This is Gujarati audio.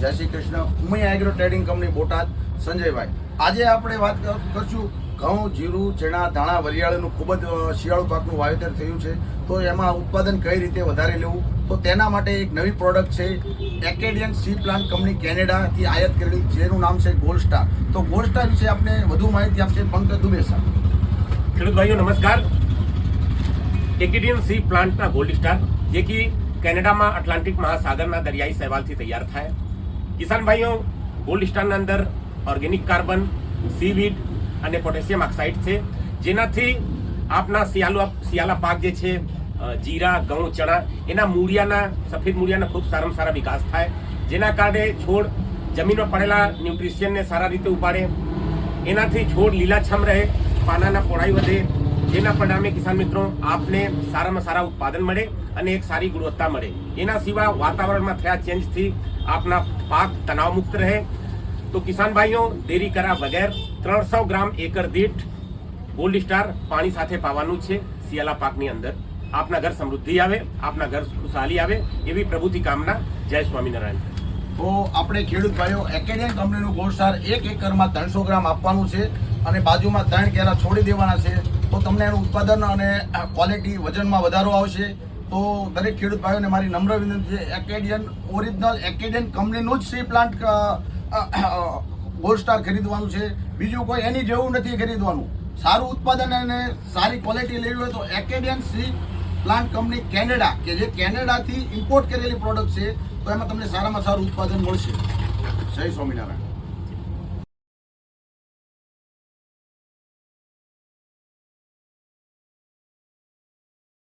જય Shri Krishna. Umaiya agro trading company Botad, સંજયભાઈ. આજે આપણે વાત કર- કરશું ઘઉં, જીરું, ચણા, ધાણા, વરિયાળીનું ખૂબ જ શિયાળુ પાકનું વાવેતર થયું છે. તો એમાં ઉત્પાદન કઈ રીતે વધારે લેવું? તો તેના માટે એક નવી પ્રોડક્ટ છે એકેડિયન સી પ્લાન્ટ કંપની કેનેડાથી આયાત કરેલી, જેનું નામ છે ગોલ્ડ સ્ટાર તો ગોલ્ડ સ્ટાર વિશે આપણે વધુ માહિતી આપશે પંકજ દુબે સર ખેડૂત ભાઈઓ નમસ્કાર. એકેડિયન સી પ્લાન્ટના ગોલ્ડ સ્ટાર જે કે કેનેડામાં એટલાન્ટિક મહાસાગરના દરિયાઈ સહેવાલથી તૈયાર થાય. કિસાન ભાઈઓ, ગોલ્ડ સ્ટારના અંદર ઓર્ગેનિક કાર્બન, સીવીડ અને પોટેશિયમ ઓક્સાઇડ છે. જેનાથી આપના શિયાળુ, શિયાળા પાક જે છે જીરા, ઘઉં, ચણા, એના મૂળિયાના, સફેદ મૂળિયાના ખૂબ સારામાં સારા વિકાસ થાય. જેના કારણે છોડ જમીનમાં પડેલા ન્યુટ્રિશિયનને સારા રીતે ઉપાડે. એનાથી છોડ લીલાછમ રહે, પાનાના પોળાઈ વધે જેના પરિણામે કિસાન મિત્રો, આપને સારામાં સારા ઉત્પાદન મળે અને એક સારી ગુણવત્તા મળે. એના સિવાય વાતાવરણમાં થયા ચેન્જથી આપના પાક તણાવમુક્ત રહે. તો કિસાન ભાઈઓ, દેરી કર્યા વગર ત્રણસો ગ્રામ એકર દીઠ ગોલ્ડ સ્ટાર પાણી સાથે પાવાનું છે. શિયાળા પાકની અંદર આપના ઘર સમૃદ્ધિ આવે, આપના ઘર ખુશહાલી આવે એવી પ્રભુથી કામના. જય સ્વામિનારાયણ. તો આપણે ખેડૂત ભાઈઓ એકેડિયન કંપનીનું ગોલ્ડ સ્ટાર એક એકરમાં ત્રણસો ગ્રામ આપવાનું છે અને બાજુમાં ત્રણ કેરા છોડી દેવાના છે. તો તમને એનું ઉત્પાદન અને ક્વોલિટી વજનમાં વધારો આવશે. તો દરેક ખેડૂત ભાઈઓને મારી નમ્ર વિનંતી છે એકેડિયન ઓરિજિનલ એકેડિયન કંપનીનું જ સી પ્લાન્ટ ગોલ્ડ સ્ટાર ખરીદવાનું છે. બીજું કોઈ એની જેવું નથી ખરીદવાનું. સારું ઉત્પાદન અને સારી ક્વોલિટી લેવી હોય તો Acadian sea plant company Canada કે જે કેનેડાથી ઇમ્પોર્ટ કરેલી પ્રોડક્ટ છે, તો એમાં તમને સારામાં સારું ઉત્પાદન મળશે. જય સ્વામિનારાયણ.